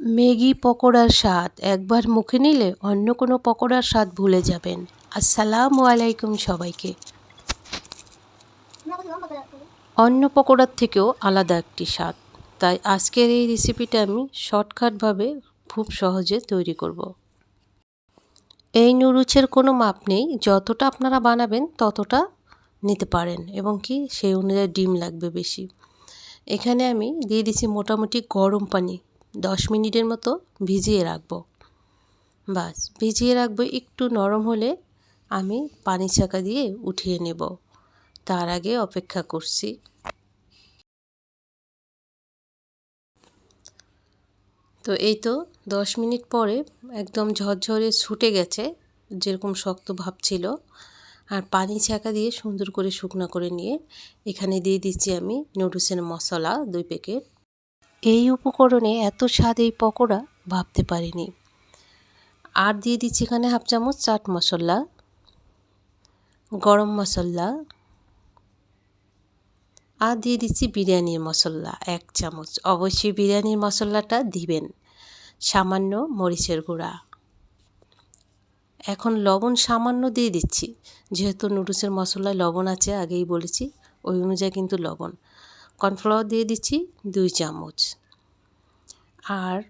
Maggi পকোড়ার স্বাদ। একবার মুখে নিলে অন্য কোনো পকোড়ার স্বাদ ভুলে যাবেন। আসসালামু আলাইকুম সবাইকে। অন্য পকোড়ার থেকেও আলাদা একটি স্বাদ। তাই আজকের এই রেসিপিটা আমি শর্টকাটভাবে খুব সহজে তৈরি করব। এই নুরুচের কোনো মাপ নেই। যতটা আপনারা বানাবেন ততটা নিতে পারেন এবং কি সেই অনুযায়ী ডিম লাগবে বেশি। এখানে আমি দিয়ে দিচ্ছি মোটামুটি গরম পানি। দশ মিনিটের মতো ভিজিয়ে রাখব। বাস, ভিজিয়ে রাখব একটু নরম হলে আমি পানি চাকা দিয়ে উঠিয়ে নেব। তার আগে অপেক্ষা করছি। তো এই তো দশ মিনিট পরে একদম ঝরঝরে ছুটে গেছে, যেরকম শক্ত ভাব ছিল। আর পানি ছাকা দিয়ে সুন্দর করে শুকনো করে নিয়ে এখানে দিয়ে দিচ্ছি আমি নুডলসের মশলা দুই প্যাকেট। এই উপকরণে এত স্বাদ এই পকোড়া ভাবতে পারিনি। আর দিয়ে দিচ্ছি এখানে হাফ চামচ চাট মশলা, গরম মশলা, আর দিয়ে দিচ্ছি বিরিয়ানির মশলা, এক চামচ। অবশ্যই বিরিয়ানির মশলাটা দিবেন, সামান্য মরিচের গুঁড়া। এখন লবণ সামান্য দিয়ে দিচ্ছি, যেহেতু নুডলসের মশলায় লবণ আছে, আগেই বলেছি, ওই অনুযায়ী কিন্তু লবণ। কর্নফ্লাওয়ার দিয়ে দিচ্ছি দুই চামচ। আর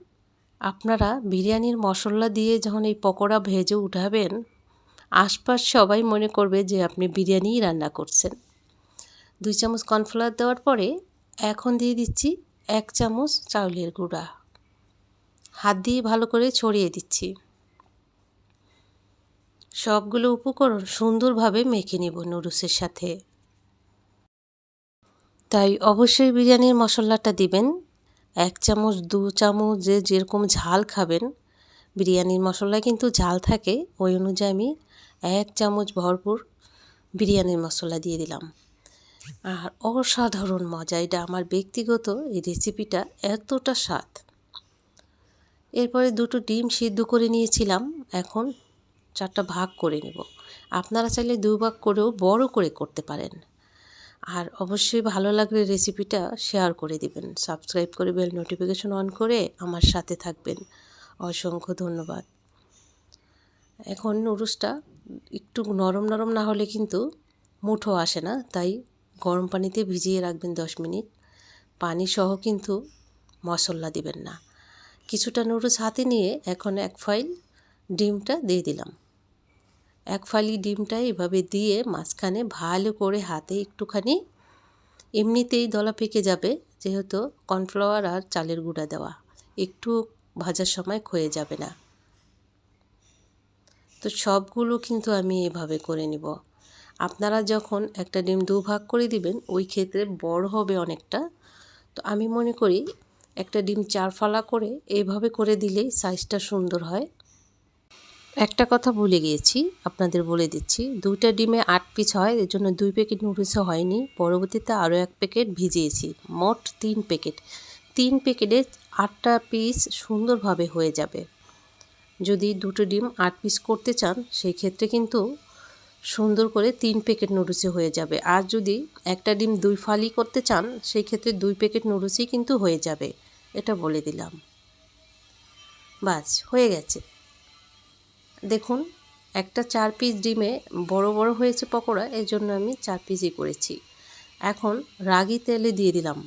আপনারা বিরিয়ানির মশলা দিয়ে যখন এই পকোড়া ভেজে উঠাবেন, আশপাশ সবাই মনে করবে যে আপনি বিরিয়ানিই রান্না করছেন। দুই চামচ কর্নফ্লাওয়ার দেওয়ার পরে এখন দিয়ে দিচ্ছি এক চামচ চাউলের গুঁড়া। হাত দিয়ে ভালো করে ছড়িয়ে দিচ্ছি। সবগুলো উপকরণ সুন্দরভাবে মেখে নেব নুডলসের সাথে। তাই অবশ্যই বিরিয়ানির মশলাটা দিবেন। এক চামচ, দু চামচ যে যেরকম ঝাল খাবেন, বিরিয়ানির মশলায় কিন্তু ঝাল থাকে, ওই অনুযায়ী আমি এক চামচ ভরপুর বিরিয়ানির মশলা দিয়ে দিলাম। আর অসাধারণ মজা, এটা আমার ব্যক্তিগত এই রেসিপিটা এতটা স্বাদ। এরপরে দুটো ডিম সিদ্ধ করে নিয়েছিলাম, এখন চারটা ভাগ করে নেব। আপনারা চাইলে দু ভাগ করেও বড় করে করতে পারেন। আর অবশ্যই ভালো লাগলে রেসিপিটা শেয়ার করে দিবেন। সাবস্ক্রাইব করে বেল নোটিফিকেশন অন করে আমার সাথে থাকবেন। অসংখ্য ধন্যবাদ। এখন নুডলসটা একটু নরম নরম না হলে কিন্তু মুঠো আসে না, তাই গরম পানিতে ভিজিয়ে রাখবেন দশ মিনিট। পানি সহ কিন্তু মশলা দিবেন না। কিছুটা নুডলস হাতে নিয়ে এখন এক ফাইল ডিমটা দিয়ে দিলাম। এক ফালি ডিমটা এভাবে দিয়ে মাঝখানে ভালো করে হাতে একটুখানি এমনিতেই দলা পেকে যাবে, যেহেতু কর্নফ্লাওয়ার আর চালের গুঁড়া দেওয়া। একটু ভাজার সময় ক্ষয়ে যাবে না। তো সবগুলো কিন্তু আমি এভাবে করে নিব। আপনারা যখন একটা ডিম দু ভাগ করে দিবেন, ওই ক্ষেত্রে বড় হবে অনেকটা। তো আমি মনে করি একটা ডিম চার ফালা করে এইভাবে করে দিলেই সাইজটা সুন্দর হয়। একটা কথা ভুলে গিয়েছি, আপনাদের বলে দিচ্ছি। দুইটা ডিমে আট পিস হয়, এর জন্য দুই প্যাকেট নুডলসও হয়নি। পরবর্তীতে আরও এক প্যাকেট ভিজিয়েছি, মোট তিন প্যাকেট। তিন প্যাকেটে আটটা পিস সুন্দরভাবে হয়ে যাবে। যদি দুটো ডিম আট পিস করতে চান, সেই ক্ষেত্রে কিন্তু সুন্দর করে তিন প্যাকেট নুডলসে হয়ে যাবে। আর যদি একটা ডিম দুই ফালি করতে চান, সেই ক্ষেত্রে দুই প্যাকেট নুডলসই কিন্তু হয়ে যাবে। এটা বলে দিলাম। বাস, হয়ে গেছে। দেখুন, একটা চার পিস ডিমে বড় বড় হয়েছে পকোড়া এই জন্য আমি চার পিসই করেছি। এখন রাগি তেলে দিয়ে দিলাম।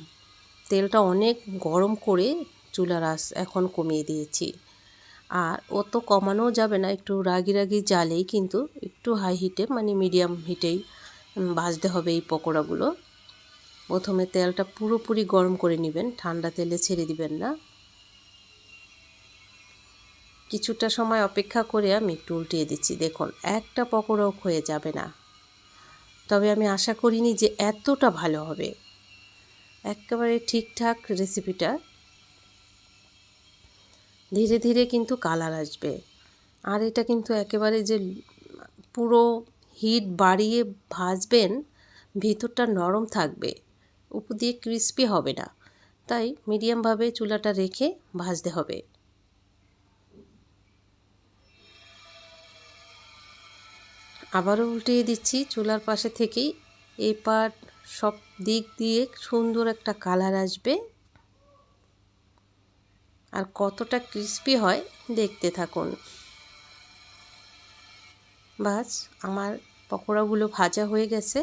তেলটা অনেক গরম করে চুলার আস এখন কমিয়ে দিয়েছি। আর অত কমানোও যাবে না, একটু রাগি রাগি জালেই কিন্তু একটু হাই হিটে মানে মিডিয়াম হিটেই ভাজতে হবে এই পকোড়াগুলো। প্রথমে তেলটা পুরোপুরি গরম করে নেবেন, ঠান্ডা তেলে ছেড়ে দিবেন না। কিছুটা সময় অপেক্ষা করে আমি একটু উল্টিয়ে দিচ্ছি। দেখুন, একটা পকোড়াও ক্ষয়ে যাবে না। তবে আমি আশা করিনি যে এতটা ভালো হবে। একেবারে ঠিকঠাক রেসিপিটা ধীরে ধীরে কিন্তু কালার আসবে। আর এটা কিন্তু একেবারে যে পুরো হিট বাড়িয়ে ভাজবেন, ভিতরটা নরম থাকবে। উপর দিয়ে ক্রিস্পি হবে না। তাই মিডিয়ামভাবে চুলাটা রেখে ভাজতে হবে। আবারও উল্টিয়ে দিচ্ছি চুলার পাশে থেকেই। এপার সব দিক দিয়ে সুন্দর একটা কালার আসবে। আর কতটা ক্রিস্পি হয় দেখতে থাকুন। বাস, আমার পকোড়াগুলো ভাজা হয়ে গেছে।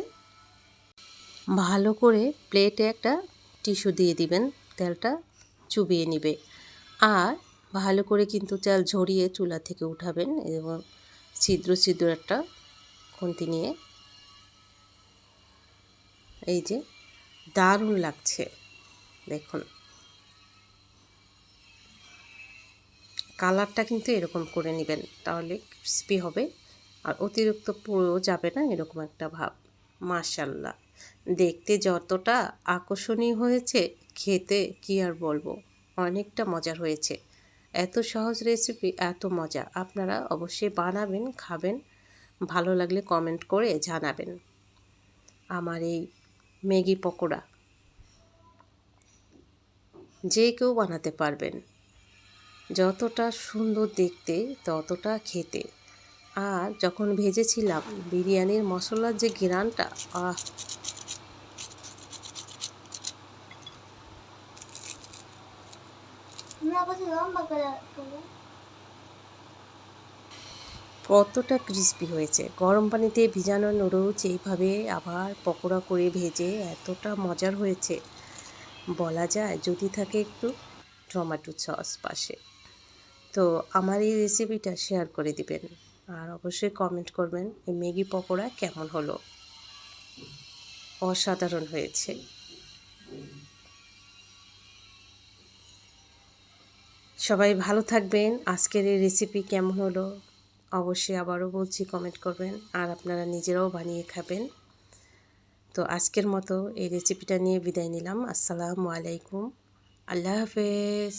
ভালো করে প্লেটে একটা টিস্যু দিয়ে দিবেন, তেলটা চুবিয়ে নিবে। আর ভালো করে কিন্তু তেল ঝরিয়ে চুলা থেকে উঠাবেন এবং ছিদ্র ছিদ্র একটা খুন্তি নিয়ে এই যে দারুণ লাগছে, দেখুন। কালারটা কিন্তু এরকম করে নেবেন, তাহলে ক্রিস্পি হবে। আর অতিরিক্ত পুরো যাবে না, এরকম একটা ভাব। মাশাল্লাহ দেখতে যতটা আকর্ষণীয় হয়েছে, খেতে কি আর বলব, অনেকটা মজার হয়েছে। এত সহজ রেসিপি এত মজা। আপনারা অবশ্যই বানাবেন, খাবেন। ভালো লাগলে কমেন্ট করে জানাবেন। আমার এই ম্যাগি পকোড়া যে কেউ বানাতে পারবেন। যতটা সুন্দর দেখতে, ততটা খেতে। আর যখন ভেজেছিলাম বিরিয়ানির মশলার যে ঘিরানটা আহ! কতটা ক্রিস্পি হয়েছে। গরম পানিতে ভিজানো নুডলস এইভাবে আবার পকোড়া করে ভেজে এতটা মজার হয়েছে। বলা যায় যদি থাকে একটু টমেটো সস পাশে। তো আমার এই রেসিপিটা শেয়ার করে দিবেন। আর অবশ্যই কমেন্ট করবেন এই ম্যাগি পকোড়া কেমন হলো। অসাধারণ হয়েছে। সবাই ভালো থাকবেন। আজকের এই রেসিপি কেমন হলো? অবশ্যই আবারও বলছি কমেন্ট করবেন আর আপনারা নিজেরাও বানিয়ে খাবেন। তো আজকের মতো এই রেসিপিটা নিয়ে বিদায় নিলাম। আসসালামু আলাইকুম। আল্লাহ হাফেজ।